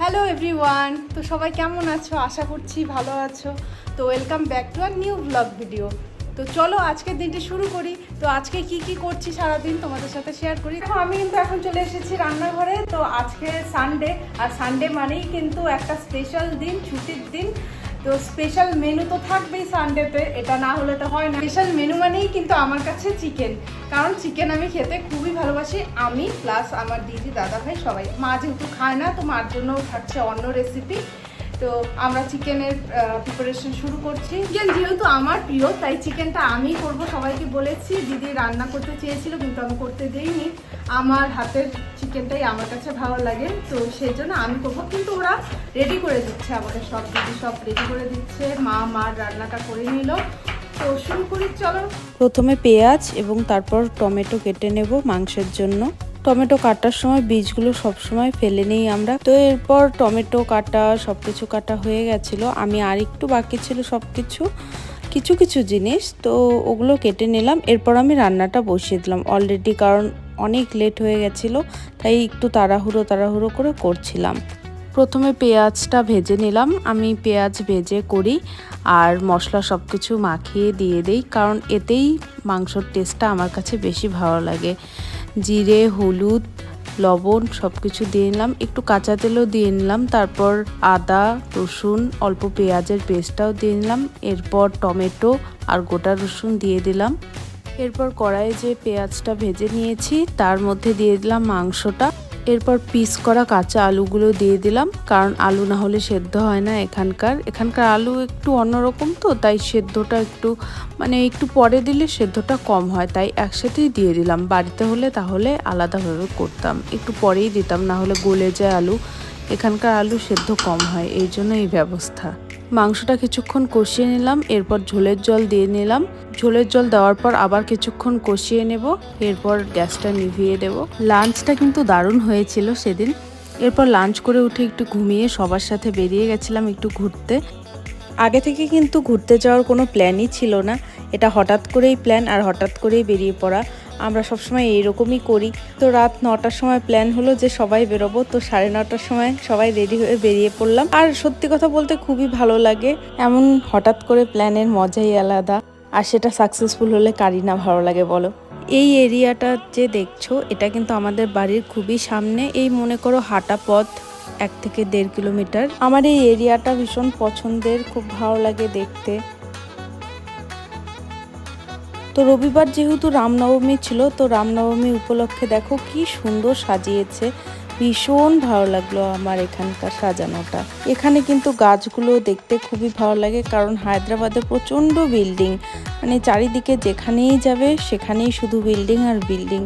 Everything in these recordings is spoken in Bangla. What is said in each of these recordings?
হ্যালো এভরিওয়ান তো সবাই কেমন আছো? আশা করছি ভালো আছো। তো welcome back to our new vlog video তো চলো আজকের দিনটি শুরু করি। তো আজকে কি কি করছি সারাদিন তোমাদের সাথে শেয়ার করি। এখন আমি কিন্তু এখন চলে এসেছি রান্নাঘরে। তো আজকে সানডে আর সানডে মানেই কিন্তু একটা স্পেশাল দিন, ছুটির দিন। তো স্পেশাল মেনু তো থাকবেই সানডেতে এটা না হলে তো হয় না। স্পেশাল মেনু মানেই কিন্তু আমার কাছে চিকেন কারণ চিকেন আমি খেতে খুবই ভালোবাসি, আমি প্লাস আমার দিদি দাদা ভাই সবাই। মা যেহেতু খায় না, তো মার জন্য থাকছে অন্য রেসিপি তো আমরা চিকেনের প্রিপারেশন শুরু করছি। চিকেন যেহেতু আমার প্রিয়, তাই চিকেনটা আমি করব, সবাইকে বলেছি। দিদি রান্না করতে চেয়েছিল, কিন্তু আমি করতে দেইনি। আমার হাতের চিকেনটাই আমার কাছে ভালো লাগে, তো সেই জন্য আমি করব। কিন্তু ওরা রেডি করে দিচ্ছে আমাকে, সব দিদি সব রেডি করে দিচ্ছে। মা, মার রান্নাটা করে নিল। তো শুরু করি, চলো। প্রথমে পেঁয়াজ এবং তারপর টমেটো কেটে নেব মাংসের জন্য। টমেটো কাটার সময় বীজগুলো সবসময় ফেলে নেই আমরা। তো এরপর টমেটো কাটা সব কিছু কাটা হয়ে গেছিল। আমি আর একটু বাকি ছিল সব কিছু কিছু কিছু জিনিস। তো ওগুলো কেটে নিলাম। এরপর আমি রান্নাটা বসিয়ে দিলাম। অলরেডি কারণ অনেক লেট হয়ে গেছিল, তাই একটু তাড়াহুড়ো তাড়াহুড়ো করে করছিলাম। প্রথমে পেঁয়াজটা ভেজে নিলাম। আমি পেঁয়াজ ভেজে করি আর মশলা সব কিছু মাখিয়ে দিয়ে দেই, কারণ এতেই মাংসর টেস্টটা আমার কাছে বেশি ভালো লাগে। জিরে, হলুদ, লবণ সব কিছু দিয়ে নিলাম। একটু কাঁচা তেলও দিয়ে নিলাম। তারপর আদা, রসুন, অল্প পেঁয়াজের পেস্টটাও দিয়ে নিলাম। এরপর টমেটো আর গোটা রসুন দিয়ে দিলাম। এরপর কড়াইয়ে যে পেঁয়াজটা ভেজে নিয়েছি, তার মধ্যে দিয়ে দিলাম মাংসটা। এরপর পিস করা কাঁচা আলুগুলো দিয়ে দিলাম, কারণ আলু না হলে সেদ্ধ হয় না এখানকার। এখানকার আলু একটু অন্যরকম তো, তাই সেদ্ধটা একটু মানে একটু পরে দিলে সেদ্ধটা কম হয়, তাই একসাথেই দিয়ে দিলাম। বাড়িতে হলে তাহলে আলাদাভাবে করতাম, একটু পরেই দিতাম, না হলে গলে যায় আলু। এখানকার আলু সেদ্ধ কম হয়, এই জন্য এই ব্যবস্থা। মাংসটা কিছুক্ষণ কষিয়ে নিলাম, এরপর ঝোলের জল দিয়ে নিলাম। ঝোলের জল দেওয়ার পর আবার কিছুক্ষণ কষিয়ে নেব, এরপর গ্যাসটা নিভিয়ে দেব। লাঞ্চটা কিন্তু দারুণ হয়েছিল সেদিন। এরপর লাঞ্চ করে উঠে একটু ঘুমিয়ে সবার সাথে বেরিয়ে গেছিলাম একটু ঘুরতে। আগে থেকে কিন্তু ঘুরতে যাওয়ার কোনো প্ল্যানই ছিল না। এটা হঠাৎ করেই প্ল্যান আর হঠাৎ করেই বেরিয়ে পড়া। আমরা সবসময় এইরকমই করি। তো রাত নটার সময় প্ল্যান হলো যে সবাই বেরোবো। তো সাড়ে নটার সময় সবাই রেডি হয়ে বেরিয়ে পড়লাম। আর সত্যি কথা বলতে খুবই ভালো লাগে। এমন হঠাৎ করে প্ল্যানের মজাই আলাদা। আর সেটা সাকসেসফুল হলে কারি না ভালো লাগে বলো। এই এরিয়াটা যে দেখছ, এটা কিন্তু আমাদের বাড়ির খুবই সামনে। এই মনে করো হাঁটা পথ এক থেকে দেড় কিলোমিটার আমার এই এরিয়াটা ভীষণ পছন্দের। খুব ভালো লাগে দেখতে। তো রবিবার যেহেতু রামনবমী ছিল, তো রামনবমী উপলক্ষে দেখো কি সুন্দর সাজিয়েছে। ভীষণ ভালো লাগল আমার এখানকার সাজানোটা। এখানে কিন্তু গাছগুলো দেখতে খুবই ভালো লাগে, কারণ হায়দ্রাবাদে প্রচণ্ড বিল্ডিং। মানে চারিদিকে যেখানেই যাবে সেখানেই শুধু বিল্ডিং আর বিল্ডিং।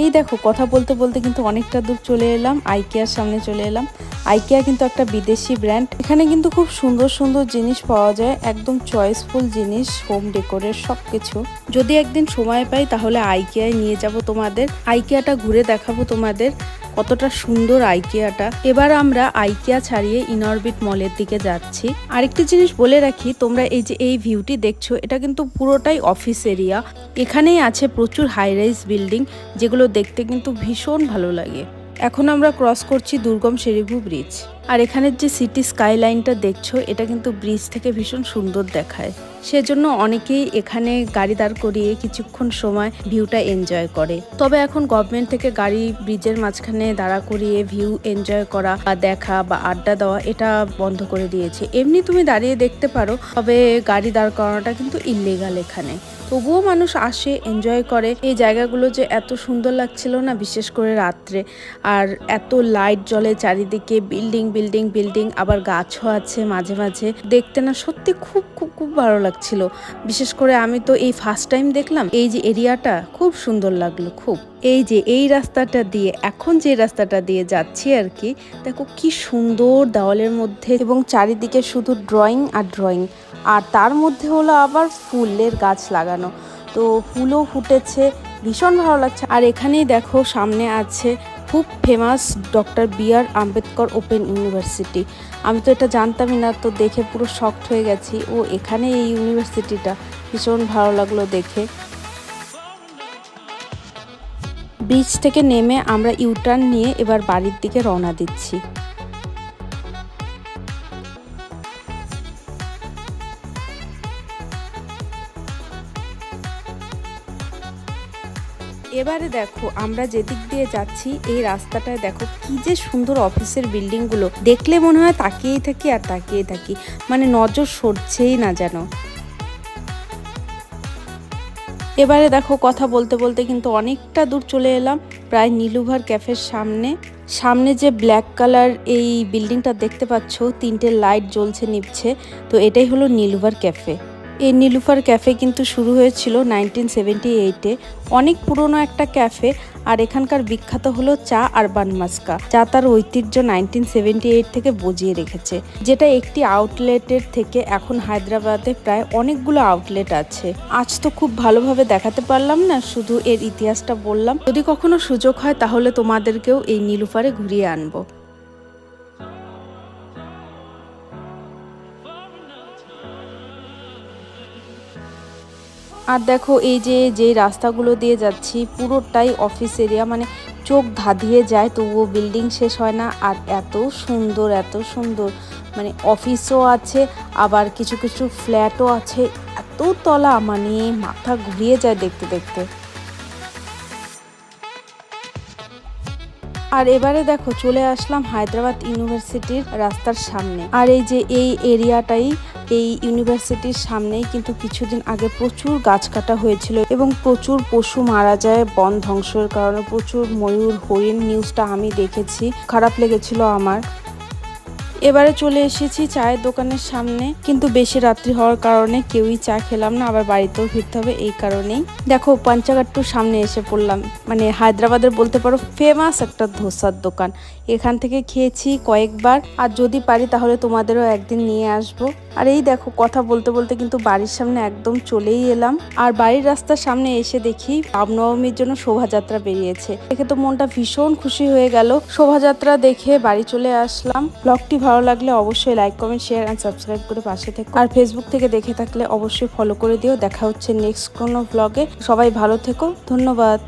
এই দেখো, কথা বলতে বলতে কিন্তু অনেকটা দূর চলে এলাম, আইকিয়ার সামনে চলে এলাম। আইকিয়া কিন্তু একটা বিদেশি ব্র্যান্ড এখানে কিন্তু খুব সুন্দর সুন্দর জিনিস পাওয়া যায়, একদম চয়েসফুল জিনিস হোম ডেকোরের সব কিছু যদি একদিন সময় পাই, তাহলে আইকিয়ায় নিয়ে যাব তোমাদের। আইকিয়াটা ঘুরে দেখাবো তোমাদের, কতটা সুন্দর আইকিয়াটা। এবার আমরা আইকিয়া ছাড়িয়ে ইনরবিট মলের দিকে যাচ্ছি। আরেকটি জিনিস বলে রাখি, তোমরা এই যে এই ভিউটি দেখছ, এটা কিন্তু পুরোটাই অফিস এরিয়া এখানেই আছে প্রচুর হাই রাইজ বিল্ডিং যেগুলো দেখতে কিন্তু ভীষণ ভালো লাগে। এখন আমরা ক্রস করছি দুর্গম শেরিভু ব্রিজ আর এখানের যে সিটি স্কাইলাইনটা দেখছ, এটা কিন্তু ব্রিজ থেকে ভীষণ সুন্দর দেখায়। সেজন্য অনেকেই এখানে গাড়ি দাঁড় করিয়ে কিছুক্ষণ সময় ভিউটা এনজয় করে। তবে এখন গভর্নমেন্ট থেকে গাড়ি ব্রিজের মাঝখানে দাঁড়া করিয়ে ভিউ এনজয় করা বা দেখা বা আড্ডা দেওয়া এটা বন্ধ করে দিয়েছে। এমনি তুমি দাঁড়িয়ে দেখতে পারো, তবে গাড়ি দাঁড় করানোটা কিন্তু ইললিগাল এখানে। তবুও মানুষ আসে এনজয় করে। এই জায়গাগুলো যে এত সুন্দর লাগছিল না, বিশেষ করে রাত্রে। আর এত লাইট জ্বলে চারিদিকে বিল্ডিং বিল্ডিং বিল্ডিং আবার গাছও আছে মাঝে মাঝে। দেখতে না সত্যি খুব খুব খুব ভালো লাগছিল। বিশেষ করে আমি তো এই ফার্স্ট টাইম দেখলাম, এই যে এরিয়াটা খুব সুন্দর লাগল, খুব। এই যে এই রাস্তাটা দিয়ে, এখন যে রাস্তাটা দিয়ে যাচ্ছি আর কি, দেখো কি সুন্দর দেওয়ালের মধ্যে এবং চারিদিকে শুধু ড্রয়িং আর ড্রয়িং আর তার মধ্যে হলো আবার ফুলের গাছ লাগানো। তো ফুলও ফুটেছে, ভীষণ ভালো লাগছে। আর এখানেই দেখো সামনে আছে খুব famous doctor B R Ambedkar open university আমি তো এটা জানতামই না, তো দেখে পুরো শক্ট হয়ে গেছি। ও এখানে এই ইউনিভার্সিটিটা ভীষণ ভালো লাগল দেখে। বীচ থেকে নেমে আমরা ইউটার্ন নিয়ে এবার বাড়ির দিকে রওনা দিচ্ছি। এবারে দেখো, আমরা যেদিক দিয়ে যাচ্ছি, এই রাস্তাটায় দেখো কি যে সুন্দর অফিসের বিল্ডিংগুলো। দেখলে মনে হয় তাকিয়েই থাকি আর তাকিয়ে থাকি। মানে নজর সরছেই না যেন। এবারে দেখো, কথা বলতে বলতে কিন্তু অনেকটা দূর চলে এলাম, প্রায় নীলুভার ক্যাফের সামনে। সামনে যে ব্ল্যাক কালার এই বিল্ডিংটা দেখতে পাচ্ছ, তিনটে লাইট জ্বলছে নিচ্ছে তো এটাই হলো নীলুভার ক্যাফে। এই নীলুফার ক্যাফে কিন্তু শুরু হয়েছিল নাইনটিন সেভেন্টি এইটে। অনেক পুরনো একটা ক্যাফে আর এখানকার বিখ্যাত হলো চা আর বানমাস্কা যা তার ঐতিহ্য নাইনটিন সেভেন্টি এইট থেকে বজিয়ে রেখেছে, যেটা একটি আউটলেটের থেকে এখন হায়দ্রাবাদে প্রায় অনেকগুলো আউটলেট আছে। আজ তো খুব ভালোভাবে দেখাতে পারলাম না, শুধু এর ইতিহাসটা বললাম। যদি কখনো সুযোগ হয় তাহলে তোমাদেরকেও এই নীলুফারে ঘুরিয়ে আনব। আর দেখো এই যে যে রাস্তাগুলো দিয়ে যাচ্ছি, পুরোটাই অফিস এরিয়া মানে চোখ ধাঁধিয়ে যায়, তবুও বিল্ডিং শেষ হয় না। আর এত সুন্দর এত সুন্দর মানে অফিসও আছে, আবার কিছু কিছু ফ্ল্যাটও আছে। এত তলা মানে মাথা ঘুরিয়ে যায় দেখতে দেখতে। আর এবারে দেখো চলে আসলাম হায়দ্রাবাদ ইউনিভার্সিটির রাস্তার সামনে। আর এই যে এই এরিয়াটাই, এই ইউনিভার্সিটির সামনেই কিন্তু কিছুদিন আগে প্রচুর গাছ কাটা হয়েছিল এবং প্রচুর পশু মারা যায় বন ধ্বংসের কারণে। প্রচুর ময়ূর, হরিণ, নিউজটা আমি দেখেছি। খারাপ লেগেছিল আমার। এবারে চলে এসেছি চায়ের দোকানের সামনে। কিন্তু বেশি রাত্রি হওয়ার কারণে কেউই চা খেলাম না, আবার বাড়িতেও ফিরতে হবে এই কারণেই। দেখো পাঞ্চাগাট্টুর সামনে এসে পড়লাম। মানে হায়দ্রাবাদের বলতে পারো ফেমাস একটা ধোসার দোকান। এখান থেকে খেয়েছি কয়েকবার। আর যদি পারি, তাহলে তোমাদেরও একদিন নিয়ে আসব। আর এই দেখো, কথা বলতে বলতে কিন্তু বাড়ির সামনে একদম চলেই এলাম। আর বাড়ির রাস্তার সামনে এসে দেখি রামনবমীর জন্য শোভাযাত্রা বেরিয়েছে। দেখে তো মনটা ভীষণ খুশি হয়ে গেল। শোভাযাত্রা দেখে বাড়ি চলে আসলাম। ব্লগটি ভালো লাগলে অবশ্যই like comment share and subscribe করে পাশে থেকো। আর ফেসবুক থেকে দেখে থাকলে অবশ্যই ফলো করে দিও। দেখা হচ্ছে নেক্সট কোনো ব্লগে সবাই ভালো থেকো। ধন্যবাদ।